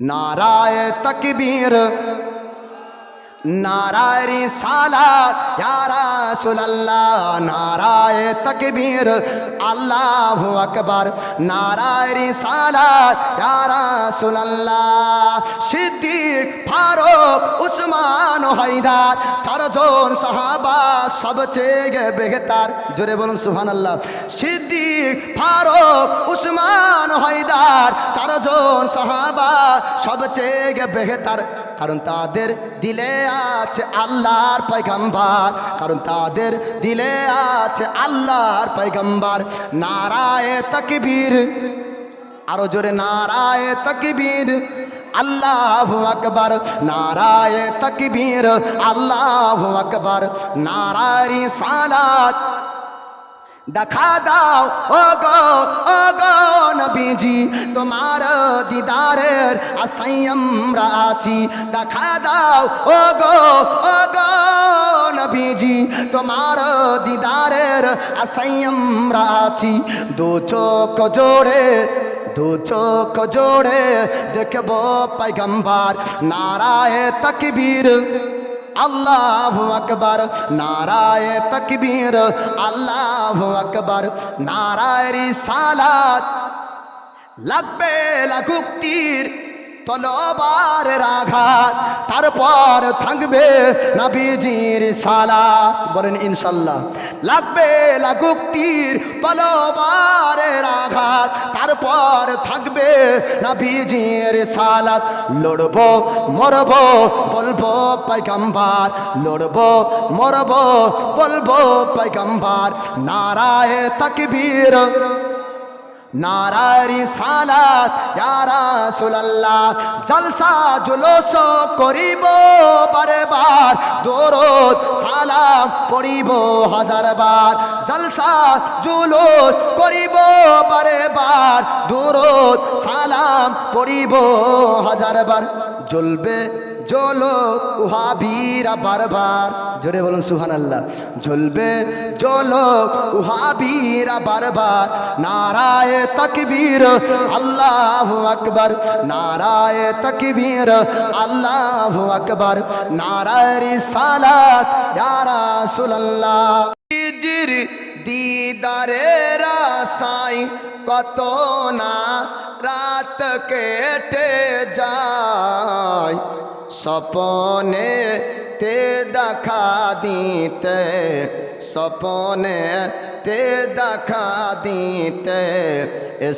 নারায় তকবীর, নারায় সালাত রাসূলুল্লাহ, নারায় তকবীর, আল্লাহু আকবার, নারায় সালাত রাসূলুল্লাহ, সিদ্দিক, ফারুক, উসমান, হায়দার, চারজন সাহাবা সবচেয়ে বেহতার, জোরে বলুন সুবহানাল্লাহ, সিদ্দিক, ফারুক, উসমান হায়দার, চারজন সাহাবা সবচেয়ে বেহতার। কারণ তাদের দিলে আছে আল্লাহর পয়গম্বর। কারণ তাদের দিলে আছে আল্লাহর পয়গম্বর। নারায় তকবীর, আরও জোরে নারায় তকবীর, আল্লাহু আকবার। নারায় তকবীর, আল্লাহু আকবার। নারায় সালাত দেখা দাও ও গো ও গো নবীজি, তোমার দিদারের আশাই আমরা আছি। দেখা দাও ও গো ও গো নবীজি, তোমার দিদারের আশাই আমরা আছি। দু চোখ জোড়ে, দু চোখ জোড়ে দেখব পয়গম্বর নারায় তকবীর। আল্লাহু আকবার, নারায় তকবীর, আল্লাহু আকবার, নারায় রিসালাত। লাগবে লাগুক তলবার আঘাত তারপর থাকবে নবীজির সালাত। বলেন ইনশাল্লাহ, লাগবে লাগুক তীর তলবারের আঘাত তারপর থাকবে নবীজির সালাত। লড়বো মরবো বলব পাইগাম্বার লড়বো মরবো বলব পাইগাম্বার নারায় তকবীর। নারারি সালাত রাসূলুল্লাহ, জলসা জুলুস করিব বারে বার দরুদ সালাম পড়িব হাজার বার জলসা জুলুস করিব বারে বার দরুদ সালাম পড়িব হাজার জ্বলো উহাবিরা বারবার জোরে বলুন সুহান আল্লাহ জ্বলবে, জ্বলো উহাবিরা বারবার নারায় তকবীর, আল্লাহ আকবর। নারায় তকবীর, আল্লাহ আকবর। নারায় সালাত রাসূলুল্লাহ। জির দিদারের আশাই কত না রাত কেটে যায়। স্বপনে তে দেখা দিতে, স্বপনে তে দেখা দিতে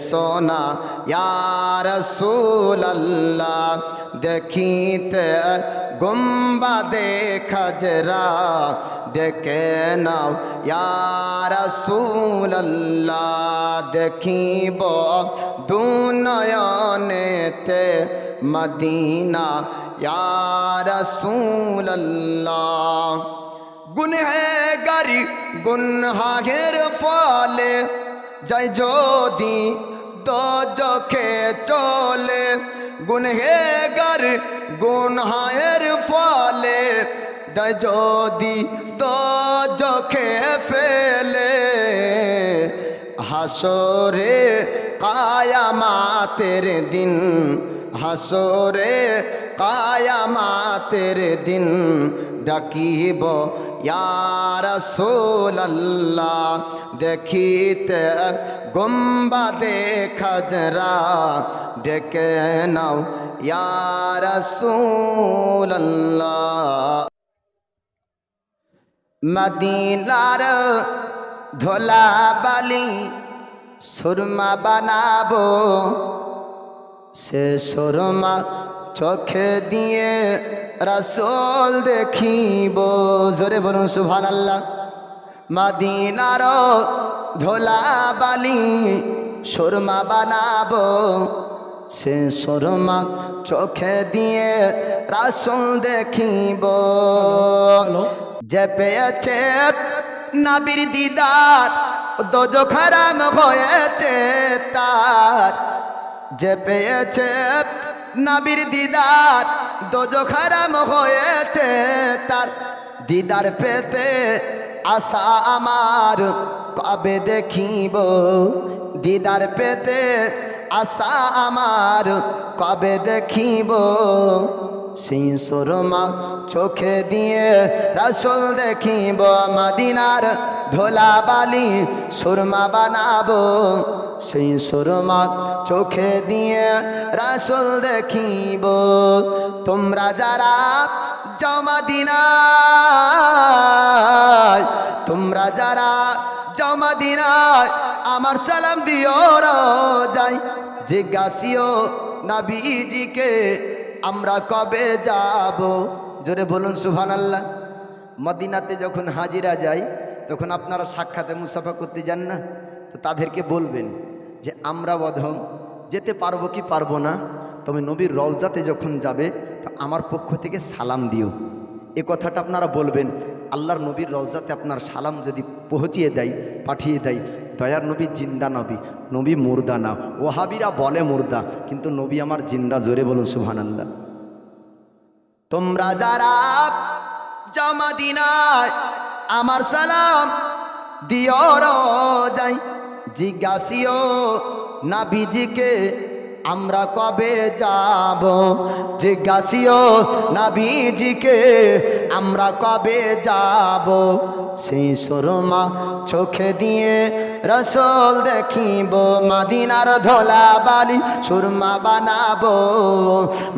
সোনা ইয়ার সুল্লাহ দেখিতে গুম্বা দেখাজরা ডেকে নাও ইয়ার সুল্লাহ দেখিব দুনয়নেতে মদিনা ইয়ার গুনহেগারি গুনহাগের ফলে জয় যদি দোজখে চলে গুনহেগার গুনহায়ের ফলে জয় যদি দোজখে ফেলে হাসরে কায়ামাতের দিন হাসরে কায়ামাতের দিন ডাকিব ইয়ার সোল্লাহ দেখিতে গুম্বা দেখা জরা ডেকে নাও ইয়ার সোল্লাহ মদিনার ধোলা বালি সুরমা বানাবো, সে সুরমা চোখে দিয়ে রাসোল দেখিব। জোরে বলুন সুভান আল্লাহ মদিনার ধোলা বালি সুরমা বানাবো। সে সুরমা চোখে দিয়ে রাসুল দেখিব। যে পেয়েছে নাবির দিদার দোজ খারাম হয়েছে তার। যে পেয়েছে নাবির দিদার দোজ খারাম হয়েছে তার। দিদার পেতে আশা আমার কবে দেখিব? দিদার পেতে আশা আমার কবে দেখিব? সেই সুরমা চোখে দিয়ে রসুল দেখিব, মদিনার ধোলা বালি সুরমা বানাবো। সেই সুরমা চোখে দিয়ে রসুল দেখিব, তোমরা যারা জমাদিনায় তোমরা যারা জমাদিনায় আমার সালাম দিও যাই জিজ্ঞাসিও নাবিজিকে, আমরা কবে যাব? জোরে বলুন সুহান আল্লাহ মদিনাতে যখন হাজিরা যাই তখন আপনারা সাক্ষাতে মুসাফা করতে যান না? তো তাদেরকে বলবেন যে আমরা বধম যেতে পারব কি পারব না, তবে নবীর রওজাতে যখন যাবে, তো আমার পক্ষ থেকে সালাম দিও। এ কথাটা আপনারা বলবেন, আল্লাহর নবীর রওজাতে আপনার সালাম যদি পৌঁছিয়ে দেয়, পাঠিয়ে দেয়, দয়ার নবী জিন্দা নবী নবী মুর্দা না। ওহাবিরা বলে মুর্দা, কিন্তু নবী আমার জিন্দা, জোরে বলুন সুহান আল্লাহ তোমরা যারা জমা দিনায় আমার সালাম দিও যাই জিজ্ঞাসিও নাবিজিকে আমরা কবে যাব? জিজ্ঞাসিও নাবিজিকে আমরা কবে যাব? সেই সরমা চোখে দিয়ে রসল দেখিব, মাদিনার ধোলা বালি সুরমা বানাবো,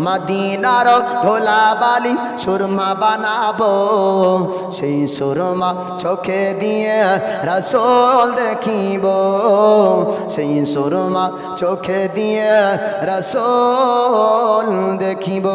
মাদিনার ধোলা বালি সুরমা বানাবো। সেই সুরমা চোখে দিয়ে রসল দেখিব, সেই সুরমা চোখে দিয়ে রসল দেখিব।